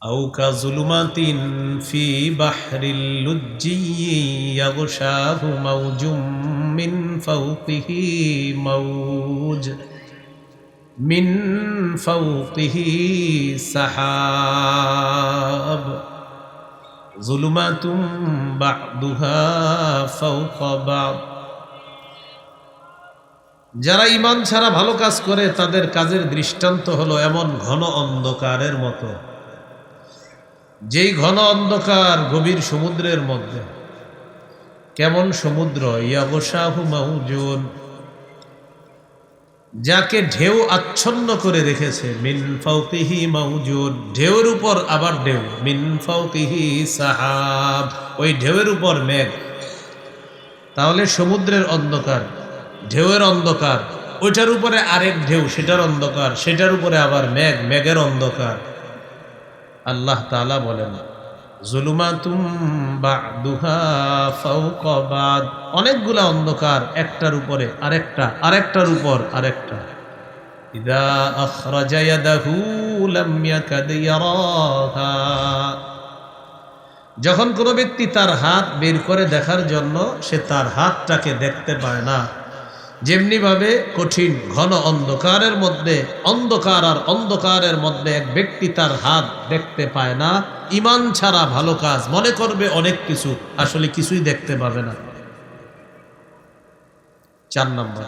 أو كظلمات في بحر اللجي يغشاه موج من فوقه موج من فوقه سحاب ظلمات بعضها فوق بعض যারা ইমান ছাড়া ভালো কাজ করে তাদের কাজের দৃষ্টান্ত হলো এমন ঘন অন্ধকারের মতো যেই ঘন অন্ধকার গভীর সমুদ্রের মধ্যে, কেমন সমুদ্র ইয়াবসাহু মাহুজুন যাকে ঢেউ আচ্ছন্ন করে রেখেছে, মিন ফাউকিহি মাউজুন, ঢেউর উপর আবার ঢেউ, মিন ফাউকিহি সাহাব, ওই ঢেউয়ের উপর মেঘ। তাহলে সমুদ্রের অন্ধকার, ঢেউয়ের অন্ধকার, ওইটার উপরে আরেক ঢেউ, সেটার অন্ধকার, সেটার উপরে আবার মেঘ, মেঘের অন্ধকার। আল্লাহ তালা বলেন অনেকগুলা অন্ধকার একটার উপরে আরেকটা, আরেকটার উপর আরেকটা। ইদা আখরাজা ইয়াদাহু লাম ইয়াকাদ ইয়ারাহা। যখন কোনো ব্যক্তি তার হাত বের করে দেখার জন্য সে তার হাতটাকে দেখতে পায় না যেমনিভাবে কঠিন, ঘন অন্ধকারের মধ্যে, অন্ধকার আর অন্ধকারের মধ্যে এক ব্যক্তি তার হাত দেখতে পায় না। ইমান ছাড়া ভালো কাজ, মনে করবে অনেক কিছু, আসলে কিছুই দেখতে পাবে না। চার নম্বর।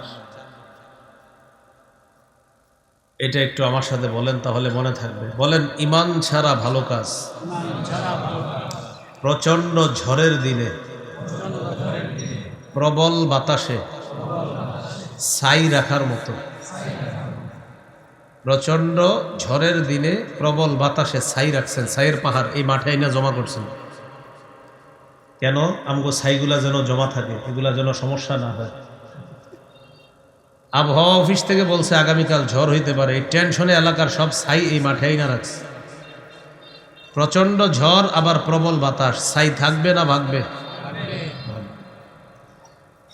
এটা একটু আমার সাথে বলেন, তাহলে মনে থাকবে। বলেন, ইমান ছাড়া ভালো কাজ। প্রচণ্ড ঝড়ের দিনে, প্রবল বাতাসে ছাই রাখার মতো। প্রচণ্ড ঝড়ের দিনে প্রবল বাতাসে ছাই রাখছেন, ছাইয়ের পাহাড় এই মাঠে এনে জমা করছেন। কেন? আমগো ছাইগুলা যেন জমা থাকে, এগুলা যেন সমস্যা না হয়। আবহাওয়া অফিস থেকে বলছে, আগামীকাল ঝড় হইতে পারে। এই টেনশনে এলাকার সব ছাই এই মাঠে না রাখছে। প্রচণ্ড ঝড়, আবার প্রবল বাতাস। ছাই থাকবে না, ভাগবে।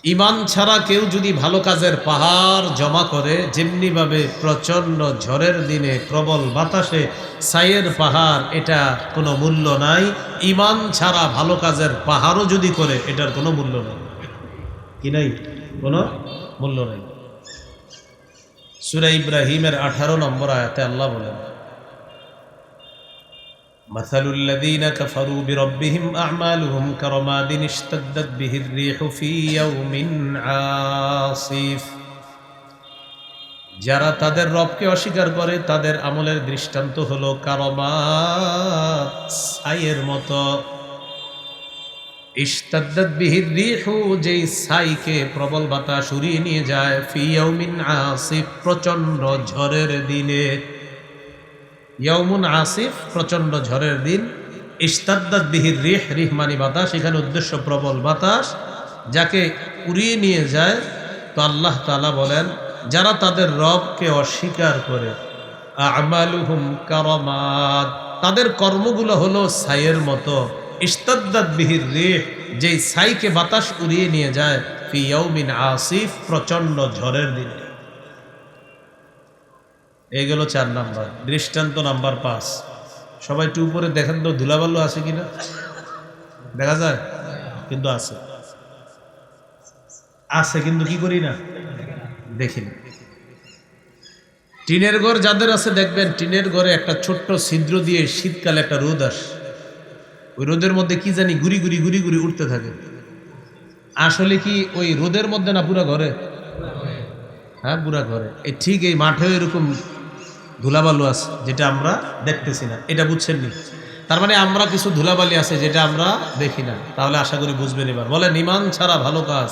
ইমান ছাড়া কেউ যদি ভালো কাজের পাহাড় জমা করে, যেমনিভাবে প্রচণ্ড ঝড়ের দিনে প্রবল বাতাসে সাইয়ের পাহাড়, এটা কোনো মূল্য নাই। ইমান ছাড়া ভালো কাজের পাহাড়ও যদি করে, এটার কোনো মূল্য নেই। কি নাই? কোনো মূল্য নেই। সুরা ইব্রাহিমের আঠারো নম্বর আয়াতে আল্লাহ বলেন مثل الذين كفروا بربهم أعمالهم كرماد اشتدت به الريح في يوم عاصف যারা তাদের রবকে অস্বীকার করে তাদের আমলের দৃষ্টান্ত হলো কারমা ছাইয়ের মতো ইস্তাদ্দাত বিহির রিহু যেই ছাইকে প্রবল বাতাস উড়িয়ে নিয়ে যায় ফিয়াউমিন আসিফ প্রচণ্ড ঝড়ের দিনে ইয়মুন আসিফ, প্রচণ্ড ঝড়ের দিন। ইস্তাদ্দাত বিহির রিহ রিহমানি বাতাস, এখানে উদ্দেশ্য প্রবল বাতাস, যাকে উড়িয়ে নিয়ে যায়। তো আল্লাহ তালা বলেন, যারা তাদের রবকে অস্বীকার করে, আমালুহুম কারমাত, তাদের কর্মগুলো হলো ছাইয়ের মতো। ইস্তাদ্দাত বিহির রিহ, যেই ছাইকে বাতাস উড়িয়ে নিয়ে যায়, ফি ইয়ৌমিন আসিফ, প্রচণ্ড ঝড়ের দিনে। এই গেল চার নাম্বার, দৃষ্টান্ত নাম্বার পাঁচ। সবাই একটু উপরে দেখেন তো ধুলাবাল্য আছে কিনা? দেখা যায়? কিন্তু আছে। আছে, কিন্তু কি করি না? দেখি না। টিনের ঘর যাদের আছে, দেখবেন টিনের ঘরে একটা ছোট্ট ছিদ্র দিয়ে শীতকালে একটা রোদ আসে। ওই রোদের মধ্যে কি জানি গুড়ি গুড়ি গুড়ি গুড়ি উঠতে থাকে। আসলে কি ওই রোদের মধ্যে না পুরা ঘরে? হ্যাঁ পুরা ঘরে। এই ঠিক এই মাঠেও এরকম ধুলাবালু আছে, যেটা আমরা দেখতেছি না। এটা বুঝছেন নি তার মানে আমরা কিছু ধুলাবালি আছে যেটা আমরা দেখি না। তাহলে আশা করি বুঝবেন এবার। বলে নিমান ছাড়া ভালো কাজ?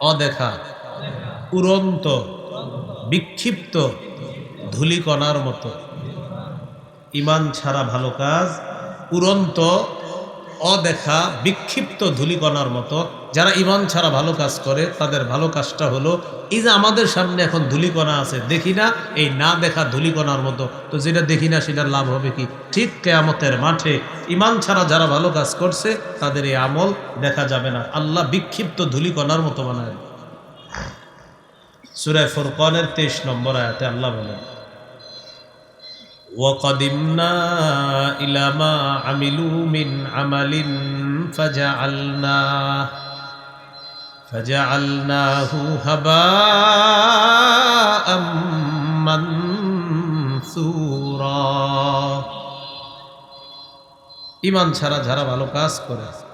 অদেখা, উড়ন্ত, বিক্ষিপ্ত ধুলিকণার মতো। ইমান ছাড়া ভালো কাজ, উড়ন্ত অদেখা, বিক্ষিপ্ত ধুলিকণার মতো। যারা ইমান ছাড়া ভালো কাজ করে, তাদের ভালো কাজটা হলো, এই যে আমাদের সামনে এখন ধুলিকণা আছে, দেখি না, এই না দেখা ধুলিকণার মতো। তো যেটা দেখি না, সেটার লাভ হবে কি? ঠিক কেয়ামতের মাঠে ইমান ছাড়া যারা ভালো কাজ করছে, তাদের এই আমল দেখা যাবে না। আল্লাহ বিক্ষিপ্ত ধুলিকণার মতো বানায়। সুরায় ফুরকানের তেইশ নম্বর আয়াতে আল্লাহ বলেন وقدمنا إلى ما عملوا من عمل فجعلناه فجعلناه هباء منثورا ইমান ছাড়া যারা ভালো কাজ করে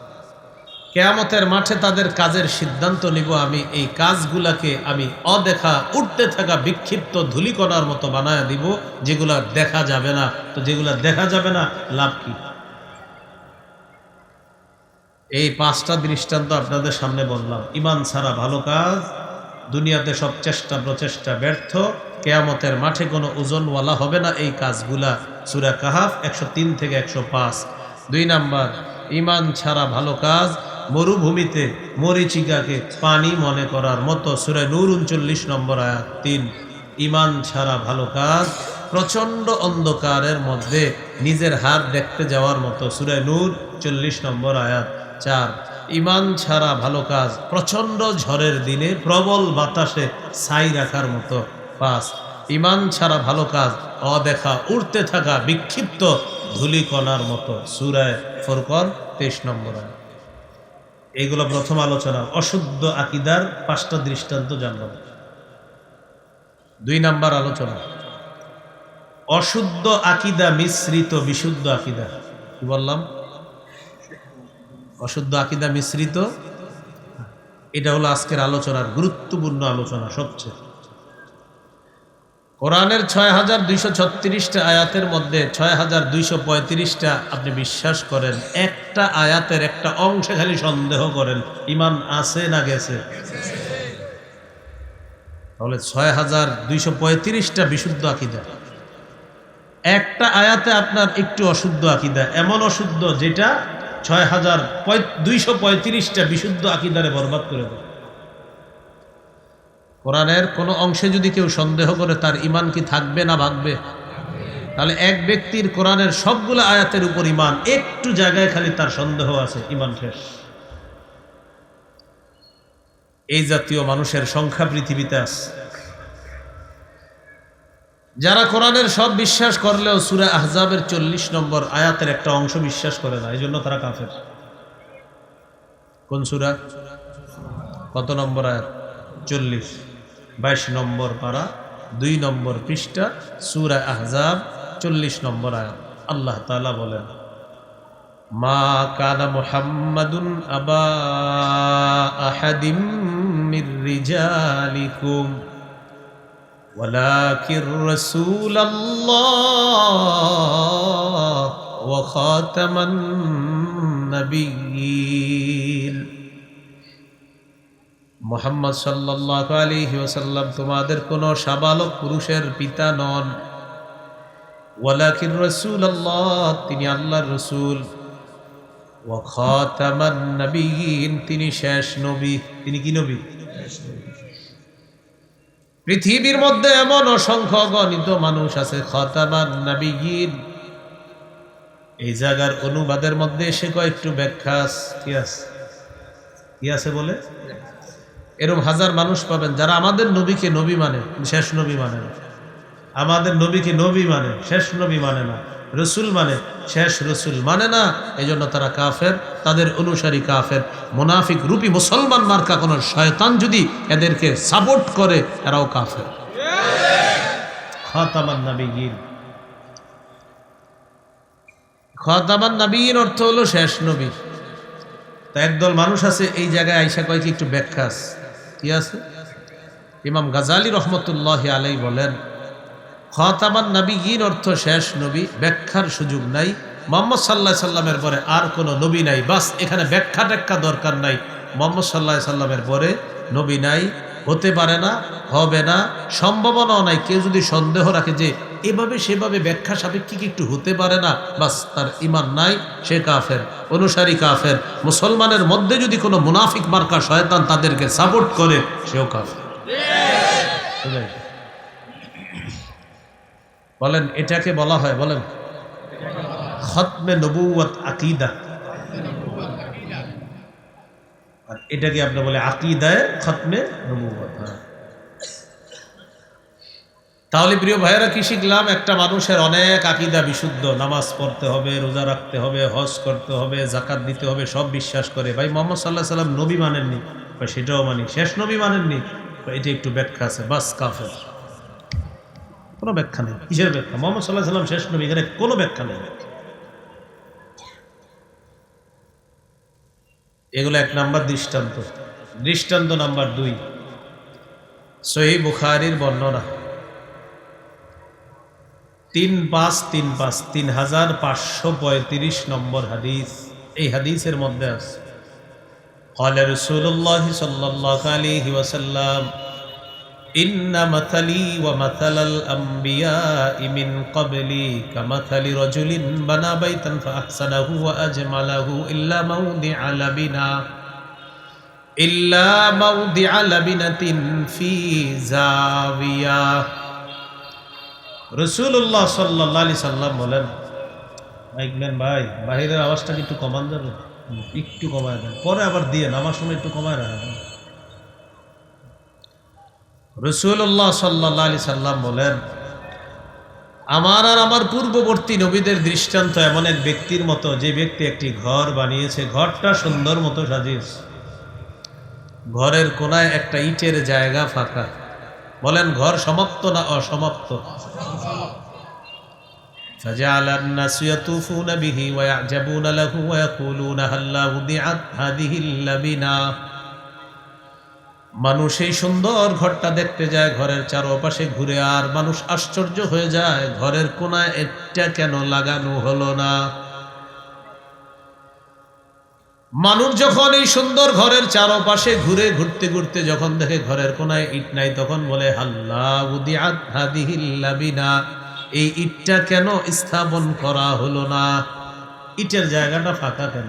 কেয়ামতের মাঠে তাদের কাজের সিদ্ধান্ত নিব আমি। এই কাজগুলাকে আমি অদেখা, উঠতে থাকা বিক্ষিপ্ত ধুলিকণার মতো বানায় দিব, যেগুলা দেখা যাবে না। তো যেগুলা দেখা যাবে না, লাভ কি? এই পাঁচটা দৃষ্টান্ত আপনাদের সামনে বললাম। ইমান ছাড়া ভালো কাজ, দুনিয়াতে সব চেষ্টা প্রচেষ্টা ব্যর্থ, কেয়ামতের মাঠে কোনো ওজনওয়ালা হবে না। এই কাজগুলা সুরা কাহাফ একশো তিন থেকে একশো পাঁচ। দুই নাম্বার ইমান ছাড়া ভালো কাজ মরুভূমিতে মরিচিকাকে পানি মনে করার মতো সুরে নূর উনচল্লিশ নম্বর আয়াত তিন। ইমান ছাড়া ভালো কাজ, প্রচণ্ড অন্ধকারের মধ্যে নিজের হাত দেখতে যাওয়ার মতো সুরে নূর চল্লিশ নম্বর আয়াত চার। ইমান ছাড়া ভালো কাজ, প্রচণ্ড ঝড়ের দিনে প্রবল বাতাসে ছাই রাখার মতো পাঁচ। ইমান ছাড়া ভালো কাজ, অদেখা উড়তে থাকা বিক্ষিপ্ত ধুলিকণার মতো সুরায় ফোরকন তেইশ নম্বর আয়াত। এইগুলো প্রথম আলোচনা, অশুদ্ধ আকিদার পাঁচটা দৃষ্টান্ত জানলাম দুই নাম্বার আলোচনা, অশুদ্ধ আকিদা মিশ্রিত বিশুদ্ধ আকিদা। কি বললাম? অশুদ্ধ আকিদা মিশ্রিত? এটা হলো আজকের আলোচনার গুরুত্বপূর্ণ আলোচনা সবচেয়ে। কোরআনের ছয় হাজার দুইশো ছত্রিশটা আয়াতের মধ্যে ছয় হাজার দুইশো পঁয়ত্রিশটা আপনি বিশ্বাস করেন। একটা আয়াতের একটা অংশে খালি সন্দেহ করেন, ইমান আছে না গেছে। তাহলে ছয় হাজার দুইশো পঁয়ত্রিশটা বিশুদ্ধ আকিদা। একটা আয়াতে আপনার একটু অশুদ্ধ আকিদা, এমন অশুদ্ধ যেটা ছয় হাজার দুইশো পঁয়ত্রিশটা বিশুদ্ধ আকিদারে বরবাদ করে দেয়। কোরআনের কোনো অংশে যদি কেউ সন্দেহ করে, তার ইমান কি থাকবে না ভাগবে? তাহলে এক ব্যক্তির কোরআনের সবগুলো আয়াতের উপর ইমান একটু জায়গায় খালি তার সন্দেহ আছে ইমান শেষ। এই জাতীয় মানুষের সংখ্যা পৃথিবীতে আছে। যারা কোরআনের সব বিশ্বাস করলেও সুরা আহজাবের চল্লিশ নম্বর আয়াতের একটা অংশ বিশ্বাস করে না এই জন্য তারা কাফের। কোন সুরা? কত নম্বর আয়াত? চল্লিশ। বাইশ নম্বর পারা দুই নম্বর পৃষ্ঠা সুরা আহজাব চল্লিশ নম্বর আয়াত আল্লাহ তালা বলেন মা কানা মুহাম্মাদুন আবা আহাদিম মির রিজালিকুম ولكن رسول الله وخاتم النبيين মোহাম্মদ সাল্লাহ আলিহি ওসাল্লাম তোমাদের কোনো সাবালক পুরুষের পিতা নন। ওয়ালাকির রসুল আল্লাহ তিনি আল্লাহর রসুল। তিনি শেষ নবী। তিনি কি নবী? পৃথিবীর মধ্যে এমন অসংখ্য গণিত মানুষ আছে, খতামান এই জায়গার অনুবাদের মধ্যে এসে কয়েকটু ব্যাখ্যা আছে? কি আছে বলে? এরকম হাজার মানুষ পাবেন যারা আমাদের নবীকে নবী মানে শেষ নবী মানে না। আমাদের নবীকে নবী মানে শেষ নবী মানে না। রসুল মানে শেষ রসুল মানে না। এই জন্য তারা কাফের, তাদের অনুসারী কাফের। মোনাফিক রূপী মুসলমান মার্কা কোনো শয়তান যদি এদেরকে সাপোর্ট করে, এরাও কাফের। খাতামান নাবিগিন খাতামান অর্থ হলো শেষ নবী। তা একদল মানুষ আছে, এই জায়গায় আইসা কয়েক একটু ব্যাখ্যা আছে? কি আছে? ইমাম গাজালি রহমতুল্লাহ আলাই বলেন, খতামান নবীগীর অর্থ শেষ নবী, ব্যাখ্যার সুযোগ নাই। মোহাম্মদ সাল্লাহ সাল্লামের পরে আর কোনো নবী নাই। বাস, এখানে ব্যাখ্যা ট্যাখ্যা দরকার নাই। মোহাম্মদ সাল্লাহ সাল্লামের পরে নবী নাই। হতে পারে না, হবে না, সম্ভাবনাও নাই। কেউ যদি সন্দেহ রাখে যে এভাবে সেভাবে ব্যাখ্যা সাপেক্ষিক একটু হতে পারে না? বাস, তার ইমান নাই, সে কাফের, অনুসারী কাফের। মুসলমানের মধ্যে যদি কোনো মুনাফিক মার্কা শয়তান তাদেরকে সাপোর্ট করে, সেও কাফের। বলেন, এটাকে বলা হয়, বলেন। খতমে নবুয়ত আকিদা। আর এটাকে আপনি বলে আকিদায় খতমে নবুয়ত হ্যাঁ তাহলে প্রিয় ভাইয়েরা, কি শিখলাম? একটা মানুষের অনেক আকিদা বিশুদ্ধ। নামাজ পড়তে হবে, রোজা রাখতে হবে, হজ করতে হবে জাকাত দিতে হবে, সব বিশ্বাস করে। ভাই, মোহাম্মদ সাল্লাহ সাল্লাম নবী মানেননি। বা সেটাও মানি। শেষ নবী মানেননি। বা এটা একটু ব্যাখ্যা আছে। বাস, কাফের। কোনো ব্যাখ্যা নেই। কিসের ব্যাখ্যা? মোহাম্মদ সাল্লাহ সাল্লাম শেষ নবী, এখানে কোনো ব্যাখ্যা নেই। এগুলো এক নাম্বার দৃষ্টান্ত। দৃষ্টান্ত নাম্বার দুই। সহি বুখারির বর্ণনা। তিন পাঁচ তিন পাঁচ তিন হাজার পাঁচশো পঁয়ত্রিশ নম্বর হাদিস এই হাদিসের মধ্যে আছে قال رسول الله صلى الله عليه وسلم إن مثلي ومثل الأنبياء من قبلي كمثل رجل بنى بيتا فأحسنه وأجمله إلا موضع لبنا إلا موضع لبنة في زاوية রসুল্লাহ সাল্লাহ আলি সাল্লাম বলেন মাইকম্যান ভাই, বাহিরের আওয়াজটা কি একটু কমান যাবে একটু কমায় দেন। পরে আবার দিয়ে আমার সময় একটু কমায় রাখেন। রসুল্লাহ সাল্লাহ আলি সাল্লাম বলেন, আমার আর আমার পূর্ববর্তী নবীদের দৃষ্টান্ত এমন এক ব্যক্তির মতো, যে ব্যক্তি একটি ঘর বানিয়েছে, ঘরটা সুন্দর মতো সাজিয়েছে। ঘরের কোনায় একটা ইটের জায়গা ফাঁকা। বলেন, ঘর সমাপ্ত না অসমাপ্ত? فجعل الناس يطوفون به ويعجبون له ويقولون هلا وضعت هذه اللبنة মানুষ এই সুন্দর ঘরটা দেখতে যায় ঘরের চারপাশে ঘুরে আর মানুষ আশ্চর্য হয়ে যায় ঘরের কোনায় এটা কেন লাগানো হলো না মানুষ যখন এই সুন্দর ঘরের চারপাশে ঘুরে ঘুরতে ঘুরতে যখন দেখে ঘরের কোনায় ইট নাই তখন বলে হাল্লা উদিআত হাদিহিল লাবিনা এই ইটটা কেন স্থাপন করা হলো না? ইটের জায়গাটা ফাঁকা কেন?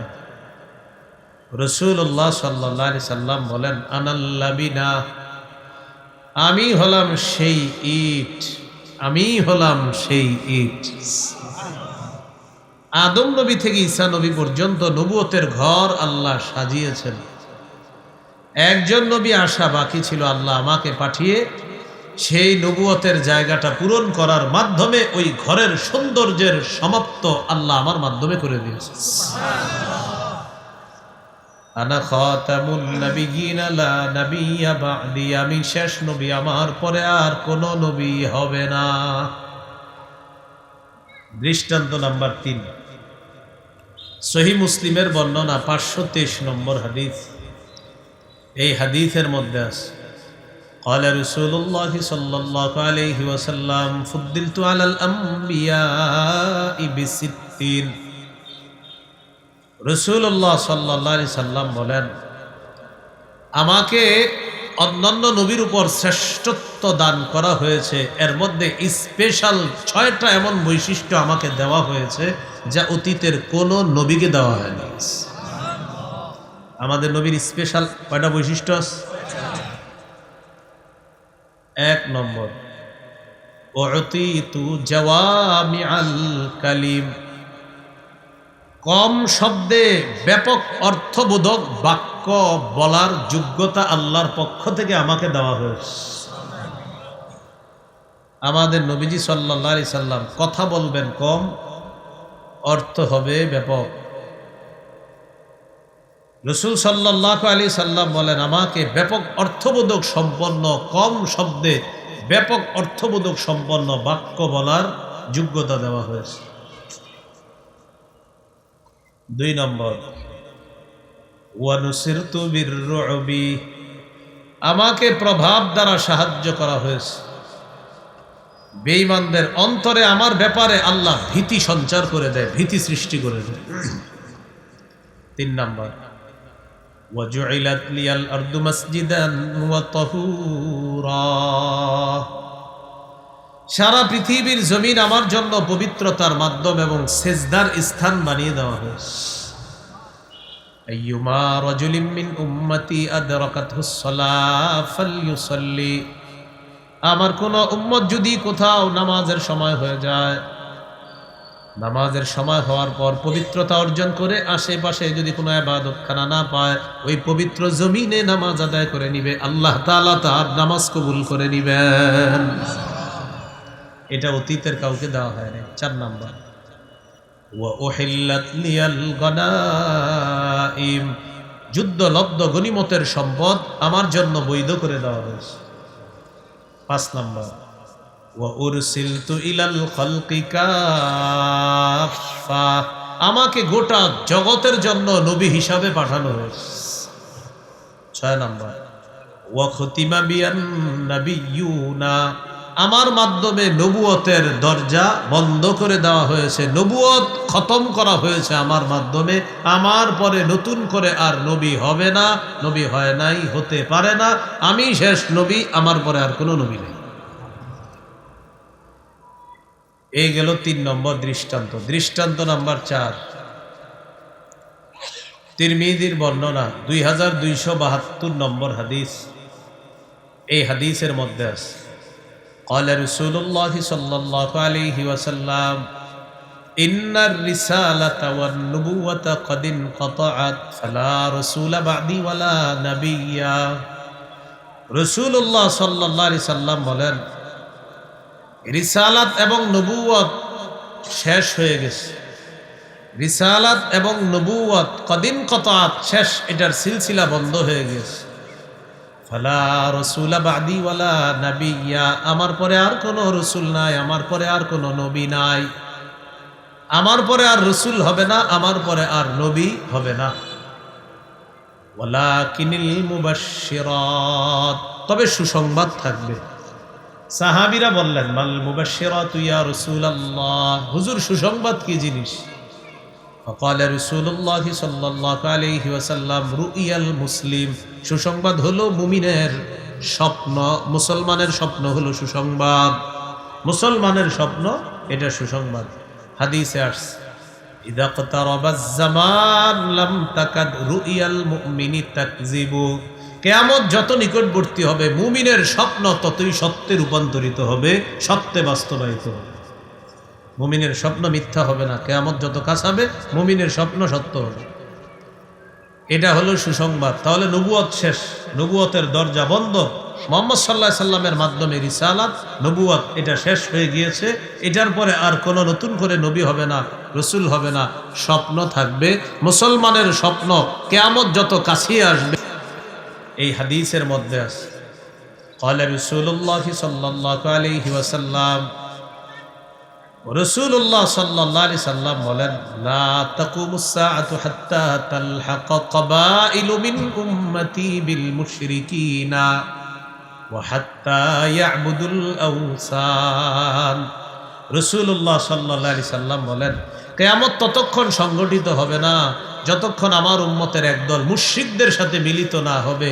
রসুল্লাহ সাল্লি সাল্লাম বলেন আনাল্লাবিনা আমি হলাম সেই ইট, আমি হলাম সেই ইট। আদম নবী থেকে ঈসা নবী পর্যন্ত নবুয়তের ঘর আল্লাহ সাজিয়েছেন। একজন নবী আসা বাকি ছিল, আল্লাহ আমাকে পাঠিয়ে সেই নবুয়তের জায়গাটা পূরণ করার মাধ্যমে ওই ঘরের সৌন্দর্যের সমাপ্ত আল্লাহ আমার মাধ্যমে করে দিয়েছে আনা খাতামুন নাবিয়িন, লা নাবিয়্যা বা'দি আমি শেষ নবী, আমার পরে আর কোনো নবী হবে না। দৃষ্টান্ত নাম্বার তিন। সহি মুসলিমের বর্ণনা পাঁচশো তেইশ নম্বর হাদিস। এই হাদিসের মধ্যে আছে قال رسول الله صلى الله عليه وسلم فضلت على الأنبياء بستين রসুল্লাহ সাল্লাহ সাল্লাম বলেন আমাকে অন্যান্য নবীর উপর শ্রেষ্ঠত্ব দান করা হয়েছে এর মধ্যে স্পেশাল ছয়টা এমন বৈশিষ্ট্য আমাকে দেওয়া হয়েছে যা অতীতের কোনো নবীকে দেওয়া হয়নি আমাদের নবীর স্পেশাল কয়টা বৈশিষ্ট্য আছে? এক নম্বর। কালিম। কম শব্দে ব্যাপক অর্থবোধক বাক্য বলার যোগ্যতা আল্লাহর পক্ষ থেকে আমাকে দেওয়া হয়েছে। আমাদের নবীজি সাল্লাহ সাল্লাম কথা বলবেন কম, অর্থ হবে ব্যাপক। রসুল সাল্লাহ আলী সাল্লাম বলেন, আমাকে ব্যাপক অর্থবোধক সম্পন্ন কম শব্দে ব্যাপক অর্থবোধক সম্পন্ন বাক্য বলার যোগ্যতা দেওয়া হয়েছে। দুই নম্বর আমাকে প্রভাব দ্বারা সাহায্য করা হয়েছে। বেঈমানদের অন্তরে আমার ব্যাপারে আল্লাহ ভীতি সঞ্চার করে দেয়, ভীতি সৃষ্টি করে দেয়। তিন নম্বর وجعلت لي الأرض مسجدا وطهورا সারা পৃথিবীর জমিন আমার জন্য পবিত্রতার মাধ্যম এবং সেজদার স্থান বানিয়ে দেওয়া হয়েছে আইয়ুমা রাজুলিম মিন উম্মতি আদরাকাতহু সলাহ ফালইউসাল্লি আমার কোন উম্মত যদি কোথাও নামাজের সময় হয়ে যায় নামাজের সময় হওয়ার পর পবিত্রতা অর্জন করে আশেপাশে যদি কোনো আবাদতখানা না পায়, ওই পবিত্র জমিনে নামাজ আদায় করে নিবে। আল্লাহ তালা তার নামাজ কবুল করে নিবেন। এটা অতীতের কাউকে দেওয়া হয় না চার নাম্বার। যুদ্ধ লব্ধ গনিমতের সম্পদ আমার জন্য বৈধ করে দেওয়া হয়েছে। পাঁচ নাম্বার। আমাকে গোটা জগতের জন্য নবী হিসাবে পাঠানো হয়েছে। ছয় নম্বর। আমার মাধ্যমে নবুয়তের দরজা বন্ধ করে দেওয়া হয়েছে। নবুয়ত খতম করা হয়েছে আমার মাধ্যমে। আমার পরে নতুন করে আর নবী হবে না, নবী হয় নাই, হতে পারে না। আমি শেষ নবী, আমার পরে আর কোনো নবী নেই। এই গেল তিন নম্বর দৃষ্টান্ত দৃষ্টান্ত নাম্বার চার তিরমিদির বর্ণনা দুই হাজার দুইশো বাহাত্তর নম্বর হাদিস এই হাদিসের মধ্যে আছে قال رسول الله صلى الله عليه وسلم إن الرسالة والنبوة قد انقطعت فلا رسول بعدي ولا نبي رسول الله صلى الله عليه وسلم বলেন রিসালাত এবং নবুয়ত শেষ হয়ে গেছে। রিসালাত এবং নবুয়ত কদিন কতাত শেষ, এটার সিলসিলা বন্ধ হয়ে গেছে। ফালা রসুলা নাবিয়া, আমার পরে আর কোনো রসুল নাই, আমার পরে আর কোনো নবী নাই। আমার পরে আর রসুল হবে না, আমার পরে আর নবী হবে না। ওয়ালা কিনিল মুবাশশিরাত, তবে সুসংবাদ থাকবে। সাহাবিরা বললেন মাল মুবাশশিরাত ইয়া রাসূলুল্লাহ হুজুর সুসংবাদ কি জিনিস فقال رسول الله صلى الله عليه وسلم رؤيا المسلم সুসংবাদ হলো মুমিনের স্বপ্ন মুসলমানের স্বপ্ন হলো সুসংবাদ মুসলমানের স্বপ্ন এটা সুসংবাদ হাদিসে আসছে إذا اقترب الزمان لم تكد رؤيا المؤمن تكذب কেয়ামত যত নিকটবর্তী হবে, মুমিনের স্বপ্ন ততই সত্যে রূপান্তরিত হবে, সত্যে বাস্তবায়িত হবে। মুমিনের স্বপ্ন মিথ্যা হবে না। কেয়ামত যত কাজ হবে, মুমিনের স্বপ্ন সত্য হবে। এটা হলো সুসংবাদ। তাহলে নবুয়ত শেষ। নবুয়তের দরজা বন্ধ। মোহাম্মদ সাল্লাহ সাল্লামের মাধ্যমে রিসালাত নবুয়ত এটা শেষ হয়ে গিয়েছে। এটার পরে আর কোনো নতুন করে নবী হবে না, রসুল হবে না। স্বপ্ন থাকবে। মুসলমানের স্বপ্ন কেয়ামত যত কাছিয়ে আসবে এই হাদিসের মধ্যে আছে। কলে রসুল্লাহ সাল্লাহ আলহি ওয়াসাল্লাম রসুল্লাহ সাল্লাহ আলি সাল্লাম বলেন না রসুল্লাহ সাল্লাহ আলি সাল্লাম বলেন কেয়ামত ততক্ষণ সংগঠিত হবে না, যতক্ষণ আমার উম্মতের একদল মুশরিকদের সাথে মিলিত না হবে।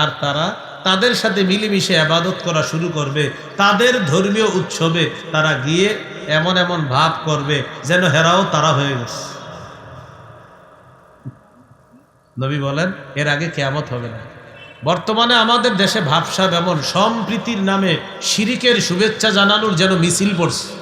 আর তারা তাদের সাথে মিলেমিশে আবাদত করা শুরু করবে, তাদের ধর্মীয় উৎসবে তারা গিয়ে এমন এমন ভাব করবে যেন হেরাও তারা হয়ে গেছে। নবী বলেন, এর আগে কেয়ামত হবে না। বর্তমানে আমাদের দেশে ভাবসাব এমন, সম্প্রীতির নামে শিরিকের শুভেচ্ছা জানানোর যেন মিছিল পড়ছে।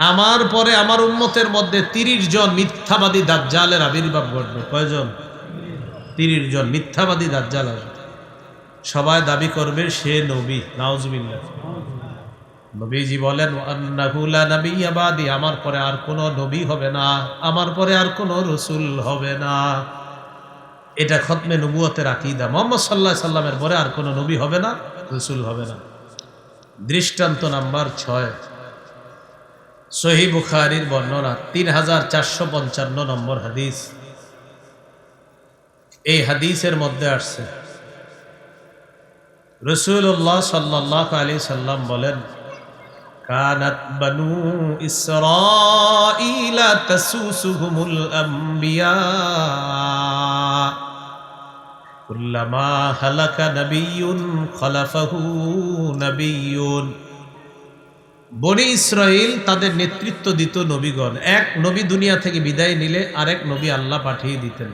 আমার পরে আমার উন্মতের মধ্যে তিরিশ জন মিথ্যাবাদী দাজ্জালের আবির্ভাব ঘটবে। কয়জন? তিরিশ জন মিথ্যাবাদী দাজ্জাল আসবে। সবাই দাবি করবে, সে নবী। নাউজবিল্লাহ। নবীজি বলেন আন্নাহুলা আমার পরে আর কোনো নবী হবে না, আমার পরে আর কোনো রসুল হবে না। এটা খতমে নবুয়তের আকিদা। মোহাম্মদ সাল্লাহ সাল্লামের পরে আর কোনো নবী হবে না, রসুল হবে না। দৃষ্টান্ত নাম্বার ছয়। সহি বুখারির বর্ণনা তিন হাজার চারশো পঞ্চান্ন নম্বর হাদিস। এই হাদিসের মধ্যে আসছে রসুল্লাহ সাল্লাহ আলি সাল্লাম বলেন, কানাত বনু ইসরাঈলা তাসুসুহুমুল আমবিয়া নবীন হালাকা নবিয়ুন। বনি ইসরাইল তাদের নেতৃত্ব দিত নবীগণ। এক নবী দুনিয়া থেকে বিদায় নিলে আরেক নবী আল্লাহ পাঠিয়ে দিতেন।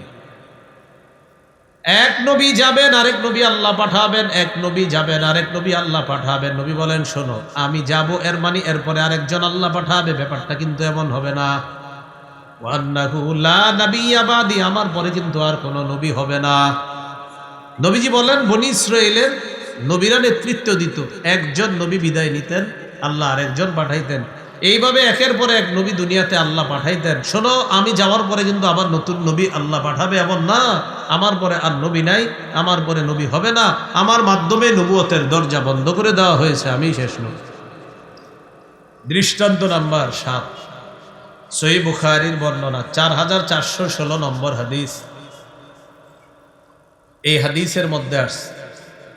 এক নবী যাবেন, আরেক নবী আল্লাহ পাঠাবেন, এক নবী যাবেন, আরেক নবী আল্লাহ পাঠাবেন। নবী বলেন, শোনো, আমি যাব, এর মানে এরপরে আরেকজন আল্লাহ পাঠাবে, ব্যাপারটা কিন্তু এমন হবে না। আমার পরে কিন্তু আর কোনো নবী হবে না। নবীজি বলেন, বনি ইসরায়েলের নবীরা নেতৃত্ব দিত। একজন নবী বিদায় নিতেন আল্লাহ আরেকজন পাঠাইতেন। এইভাবে একের পরে এক নবী দুনিয়াতে আল্লাহ পাঠাইতেন। শোনো, আমি যাওয়ার পরে কিন্তু আবার নতুন নবী আল্লাহ পাঠাবে এমন না। আমার পরে আর নবী নাই, আমার পরে নবী হবে না। আমার মাধ্যমে নবুয়তের দরজা বন্ধ করে দেওয়া হয়েছে, আমি শেষ নবী। দৃষ্টান্ত নাম্বার সাত। সই বুখারির বর্ণনা, চার হাজার চারশো ষোলো নম্বর হাদিস। এই হাদিসের মধ্যে আসছে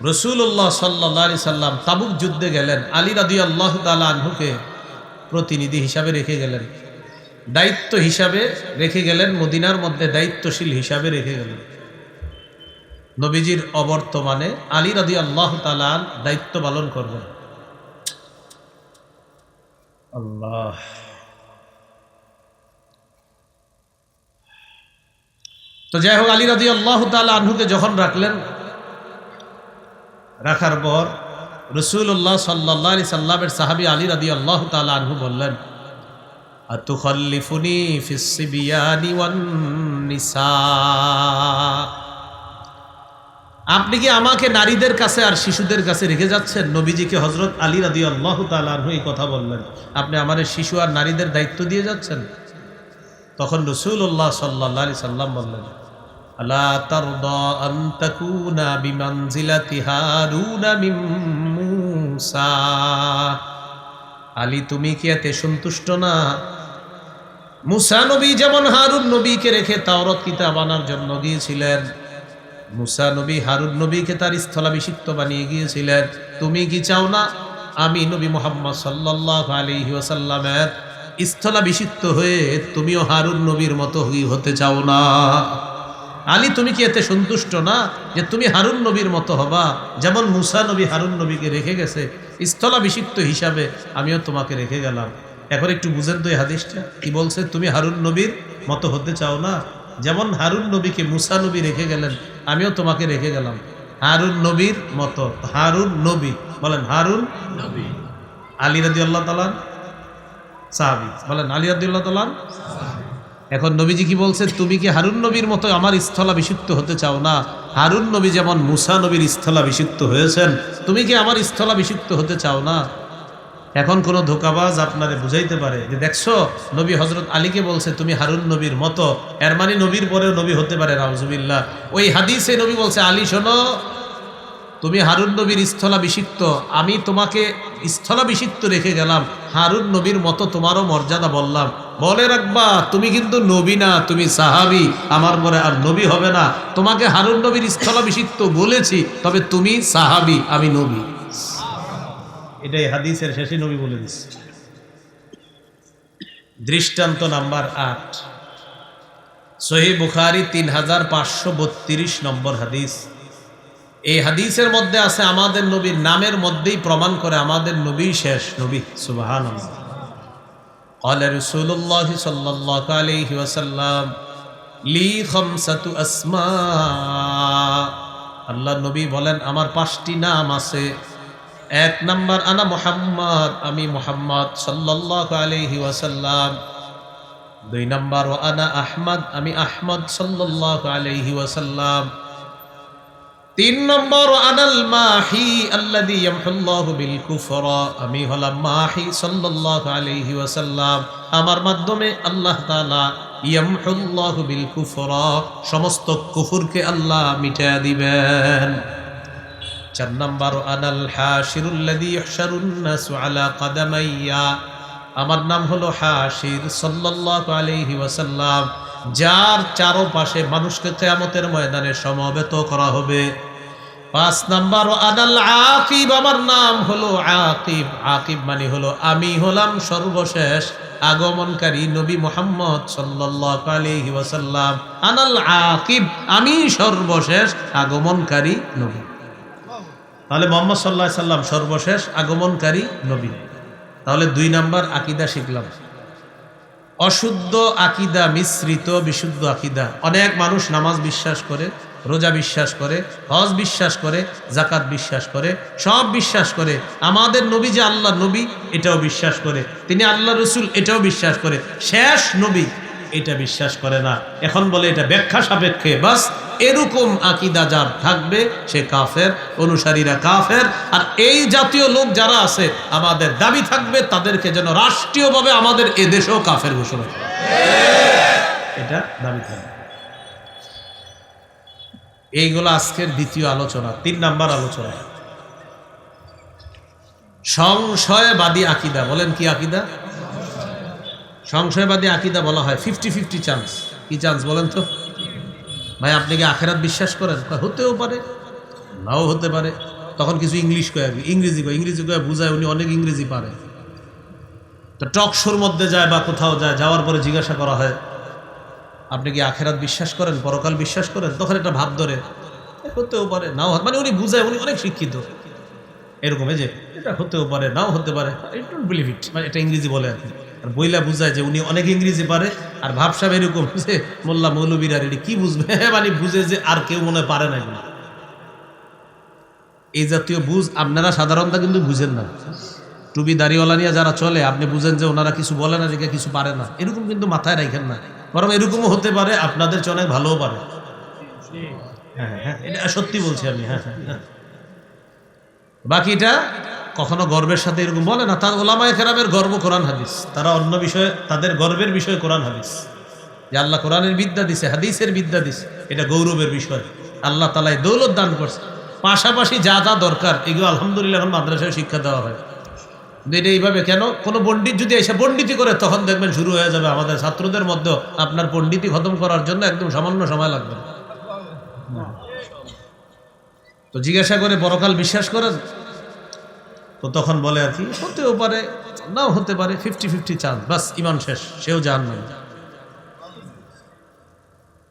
রসুল্লাহ সাল্লি সাল্লাম তাবুক যুদ্ধে গেলেন। আলী রাদি আল্লাহ তালা আনহুকে প্রতিনিধি হিসাবে রেখে গেলেন। দায়িত্ব হিসাবে রেখে গেলেন, মদিনার মধ্যে দায়িত্বশীল হিসাবে রেখে গেলেন। নবীজির অবর্তমানে আলী রাদি আল্লাহ তালান দায়িত্ব পালন করবেন। আল্লাহ। তো যাই হোক, আলী রাজি আল্লাহ তালা আনহুকে যখন রাখলেন রাখার পর রসুল্লাহ সাল্লাহ আলি সাল্লামের সাহাবি আলী রাদি আল্লাহ তালা বললেন আপনি কি আমাকে নারীদের কাছে আর শিশুদের কাছে রেখে যাচ্ছেন? নবীজিকে হজরত আলী রাদি আল্লাহ তালু এই কথা বললেন, আপনি আমার শিশু আর নারীদের দায়িত্ব দিয়ে যাচ্ছেন? তখন রসুল্লাহ সাল্লাহ আলি সাল্লাম বললেন আন তাকুনা বিমানজিলাতি হারুনা মিন মূসা। আলী, তুমি কি এতে সন্তুষ্ট না? মুসা নবী যেমন হারুন নবীকে রেখে তাওরত কিতাব আনার জন্য গিয়েছিলেন, মুসা নবী হারুন নবীকে তার স্থলাভিষিক্ত বানিয়ে গিয়েছিলেন। তুমি কি চাও না আমি নবী মোহাম্মদ সাল্লাহ আলী ওসাল্লামের স্থলাভিষিক্ত হয়ে তুমিও হারুন নবীর মতো হতে চাও না? আলী, তুমি কি এতে সন্তুষ্ট না যে তুমি হারুন নবীর মতো হবা? যেমন মুসা নবী হারুন নবীকে রেখে গেছে, স্থলাভিষিক্ত হিসাবে আমিও তোমাকে রেখে গেলাম। এখন একটু বুঝেন তো এই হাদিসটা। কি বলছে? তুমি হারুন নবীর মতো হতে চাও না? যেমন হারুন নবীকে মুসা নবী রেখে গেলেন, আমিও তোমাকে রেখে গেলাম। হারুন নবীর মতো, হারুন নবী, বলেন হারুন নবী। আলী রাজি আল্লাহ তালান সাহাবি, বলেন আলী রাজি আল্লাহ তালান এখন নবীজি কি বলছে? তুমি কি হারুন নবীর মতো আমার স্থলাভিষিক্ত হতে চাও না? হারুন নবী যেমন মুসা নবীর স্থলাভিষিক্ত হয়েছেন, তুমি কি আমার স্থলাভিষিক্ত হতে চাও না? এখন কোনো ধোকাবাজ আপনারে বুঝাইতে পারে যে, দেখছ, নবী হজরত আলীকে বলছে, তুমি হারুন নবীর মতো। এর মানে নবীর পরেও নবী হতে পারে রাউজুবিল্লাহ ওই হাদিসে নবী বলছে, আলী, শোনো, তুমি হারুন নবীর স্থলাভিষিক্ত, আমি তোমাকে স্থলাভিষিক্ত রেখে গেলাম। হারুন নবীর মতো তোমারও মর্যাদা বললাম। বলে রাখবা, তুমি কিন্তু নবী না, তুমি সাহাবি। আমার পরে আর নবী হবে না। তোমাকে হারুন নবীর স্থলাভিষিক্ত বলেছি, তবে তুমি সাহাবি, আমি নবী। এটাই হাদিসের শেষে নবী বলে দিচ্ছে দৃষ্টান্ত নাম্বার আট। সহি বুখারি তিন হাজার পাঁচশো বত্রিশ নম্বর হাদিস। এই হাদিসের মধ্যে আছে আমাদের নবীর নামের মধ্যেই প্রমাণ করে আমাদের নবী শেষ নবী সুবাহান قال رسول الله صلى الله عليه وسلم লি খামসাতু আসমা আল্লাহ নবী বলেন আমার পাঁচটি নাম আছে এক নাম্বার আনা মোহাম্মদ আমি মোহাম্মদ সাল্লাল্লাহু আলাইহি ওয়াসাল্লাম দুই নাম্বার ও আনা আহমদ আমি আহমদ সাল্লাল্লাহু আলাইহি ওয়াসাল্লাম তিন নম্বর, আনাল মাহি আল্লাযী ইয়ামহুল্লাহু বিল কুফরা। আমি হলাম মাহি সাল্লাল্লাহু আলাইহি ওয়াসাল্লাম। আমার মাধ্যমে আল্লাহ তাআলা ইয়ামহুল্লাহু বিল কুফরা, সমস্ত কুফরকে আল্লাহ মিটায়া দিবেন। চার নম্বর, আনাল হাশিরুল্লাযী ইহশারুন নাসু আলা কাদামাইয়া। আমার নাম হলো হাশির সাল্লাল্লাহু আলাইহি ওয়াসাল্লাম। যার চারপাশে মানুষকে কেয়ামতের ময়দানে সমবেত করা হবে। পাঁচ নাম্বার আনাল আকিব আমার নাম হলো আকিব। আকিব মানে হলো আমি হলাম সর্বশেষ আগমনকারী নবী মোহাম্মদ সাল্লাল্লাহু আলাইহি ওয়াসাল্লাম। আনাল আকিব, আমি সর্বশেষ আগমনকারী নবী। তাহলে মোহাম্মদ সাল্লাহ সাল্লাম সর্বশেষ আগমনকারী নবী। তাহলে দুই নাম্বার আকিদা শিখলাম। অশুদ্ধ আকিদা, মিশ্রিত, বিশুদ্ধ আকিদা। অনেক মানুষ নামাজ বিশ্বাস করে রোজা বিশ্বাস করে, হজ বিশ্বাস করে জাকাত বিশ্বাস করে, সব বিশ্বাস করে। আমাদের নবী যে আল্লাহ নবী, এটাও বিশ্বাস করে। তিনি আল্লাহ রসুল, এটাও বিশ্বাস করে। শেষ নবী এটা বিশ্বাস করে না। এখন বলে এটা ব্যাখ্যা সাপেক্ষে। বাস এরকম আকিদা যার থাকবে, সে কাফের, অনুসারীরা কাফের। আর এই জাতীয় লোক যারা আছে, আমাদের দাবি থাকবে, তাদেরকে যেন রাষ্ট্রীয়ভাবে আমাদের এদেশেও কাফের ঘোষণা। এটা দাবি থাকবে। এইগুলো আজকের দ্বিতীয় আলোচনা, তিন নাম্বার আলোচনা। সংশয়বাদী আকিদা, বলেন কি আকিদা? সংশয়বাদী আকিদা বলা হয় ফিফটি ফিফটি চান্স কি চান্স বলেন তো? ভাই, আপনি কি আখেরাত বিশ্বাস করেন? হতেও পারে, নাও হতে পারে। তখন কিছু ইংলিশ কয়ে, ইংরেজি কয়, ইংরেজি কয়ে বুঝায়, উনি অনেক ইংরেজি পারে। তো টক শোর মধ্যে যায় বা কোথাও যায়, যাওয়ার পরে জিজ্ঞাসা করা হয় আপনি কি আখেরাত বিশ্বাস করেন, পরকাল বিশ্বাস করেন? তখন একটা ভাব ধরে। হতেও পারে, নাও মানে উনি বুঝায়, উনি অনেক শিক্ষিত। এরকম যে, এটা হতেও পারে, নাও হতে পারে। আই ডোন্ট বিলিভ ইট মানে এটা ইংরেজি বলে আর কি। আর বইলা বুঝায় যে উনি অনেক ইংরেজি পারে, আর ভাবসাব এরকম যে, মোল্লা মৌলবীর এটি কি বুঝবে? মানে বুঝে যে আর কেউ মনে পারে না এই জাতীয় বুঝ আপনারা সাধারণত কিন্তু বুঝেন না। টুবি দাড়িওয়ালা নিয়ে যারা চলে, আপনি বুঝেন যে ওনারা কিছু বলে না, যে কিছু পারে না। এরকম কিন্তু মাথায় রাখেন না। বরং এরকমও হতে পারে, আপনাদের অনেক ভালোও পারে। হ্যাঁ হ্যাঁ এটা সত্যি বলছি আমি হ্যাঁ হ্যাঁ হ্যাঁ। বাকিটা কখনো গর্বের সাথে এরকম বলে না, তার ওলামায় কেরামের গর্ব কোরআন হাদিস। তারা অন্য বিষয়ে, তাদের গর্বের বিষয় কোরআন হাদিস। যে আল্লাহ কোরআনের বিদ্যা দিছে, হাদিসের বিদ্যা দিছে, এটা গৌরবের বিষয়। আল্লাহ তালাই দৌলত দান করছে। পাশাপাশি যা যা দরকার, এগুলো আলহামদুলিল্লাহ এখন মাদ্রাসায় শিক্ষা দেওয়া হয়। এটা এইভাবে কেন? কোনো পণ্ডিত যদি এসে পণ্ডিতি করে, তখন দেখবেন শুরু হয়ে যাবে। আমাদের ছাত্রদের মধ্যে আপনার পণ্ডিতি খতম করার জন্য একদম সামান্য সময় লাগবে তো জিজ্ঞাসা করে বড়কাল বিশ্বাস করেন? তো তখন বলে আর কি, হতেও পারে, নাও হতে পারে ফিফটি ফিফটি চান্স বাস ইমান শেষ, সেও জাহান না